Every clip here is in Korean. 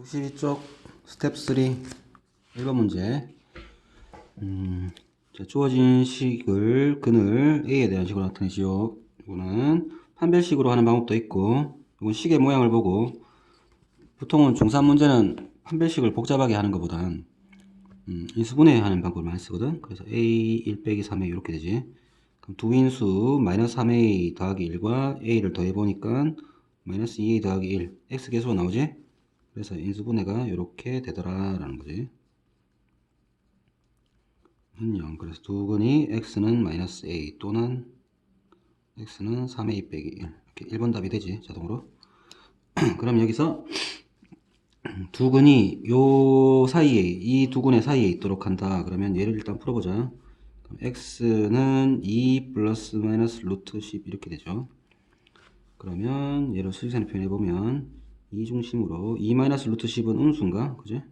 62쪽 스텝 3 1번 문제. 음, 자, 주어진 식을 근을 A에 대한 식으로 나타내시오. 이거는 판별식으로 하는 방법도 있고 이건 식의 모양을 보고 보통은 중3 문제는 판별식을 복잡하게 하는 것보단 음, 인수분해 하는 방법을 많이 쓰거든. 그래서 A 1 빼기 3A 이렇게 되지. 그럼 두 인수 마이너스 3A 더하기 1과 A를 더해보니까 마이너스 2A 더하기 1 X 계수가 나오지 그래서 인수분해가 이렇게 되더라라는 거지. 는 0. 그래서 두 근이 x는 마이너스 a 또는 x는 3a 빼기 1. 이렇게 1번 답이 되지 자동으로. 그럼 여기서 두 근이 요 사이에 이 두 근의 사이에 있도록 한다. 그러면 얘를 일단 풀어보자. x는 2 플러스 마이너스 루트 10 이렇게 되죠. 그러면 얘를 수직선에 표현해 보면 이 중심으로 2 마이너스 루트 10은 음수인가? 그지?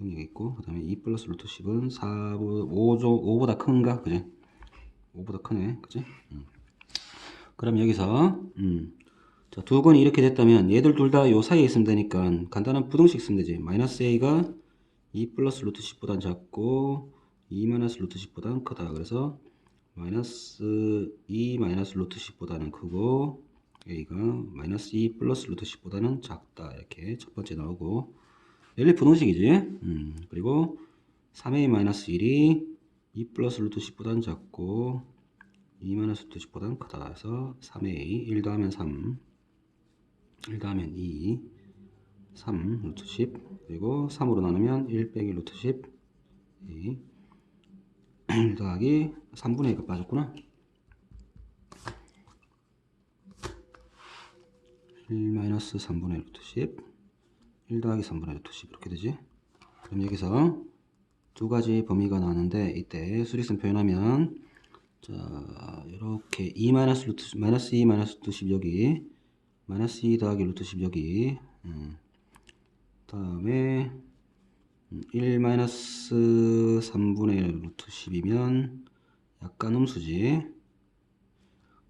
여기가 있고 그 다음에 2 플러스 루트 10은 4, 5, 5보다 큰가? 그지? 5보다 크네 그지? 음. 그럼 여기서 음. 자, 두 건이 이렇게 됐다면 얘들 둘 다 요 사이에 있으면 되니까 간단한 부등식 쓰면 되지 마이너스 a가 2 플러스 루트 10보단 작고 2 마이너스 루트 10보단 크다 그래서 마이너스 2 마이너스 루트 10보다는 크고 a가 마이너스 2 플러스 루트 10보다는 작다. 이렇게 첫 번째 나오고. 열리 분홍식이지? 음, 그리고 3a 마이너스 1이 2 플러스 루트 10보다는 작고 2 마이너스 루트 10보다는 크다. 그래서 3a 1 더하면 3 1 더하면 2 3 루트 10 그리고 3으로 나누면 1 빼기 루트 10 2 1 더하기 3분의 1가 빠졌구나 1 마이너스 3분의 루트 10 1 더하기 3분의 루트 10 이렇게 되지? 그럼 여기서 두 가지 범위가 나왔는데 이때 수리선 표현하면 자 이렇게 2 마이너스 루트 마이너스 2 마이너스 루트 10 여기 마이너스 2 더하기 루트 10 여기 음. 다음에 1 마이너스 3분의 루트 10이면 약간 음수지.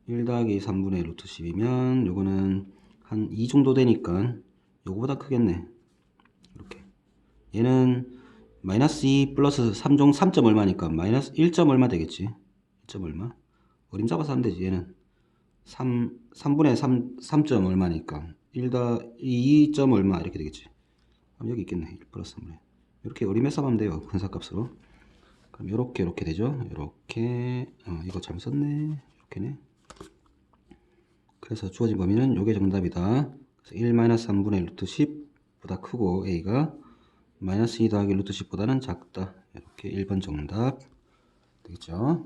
1 더하기 3분의 루트 10이면 요거는 한2 정도 되니까 요거보다 크겠네. 이렇게. 얘는 마이너스 2 플러스 3종 3점 얼마니까 마이너스 1점 얼마 되겠지? 1점 얼마? 어림 잡아서 하면 되지 얘는. 3, 3분의 3, 3점 얼마니까 1더 2점 얼마 이렇게 되겠지? 그럼 여기 있겠네 1 플러스 3분의. 이렇게 어림해서 하면 돼요 근사값으로. 그럼 요렇게 이렇게 되죠? 요렇게. 어, 이거 잘못 썼네. 이렇게네 그래서 주어진 범위는 요게 정답이다. 그래서 1 3분의 루트 10보다 크고 a가 마이너스 2 더하기 루트 10보다는 작다. 이렇게 1번 정답 되겠죠.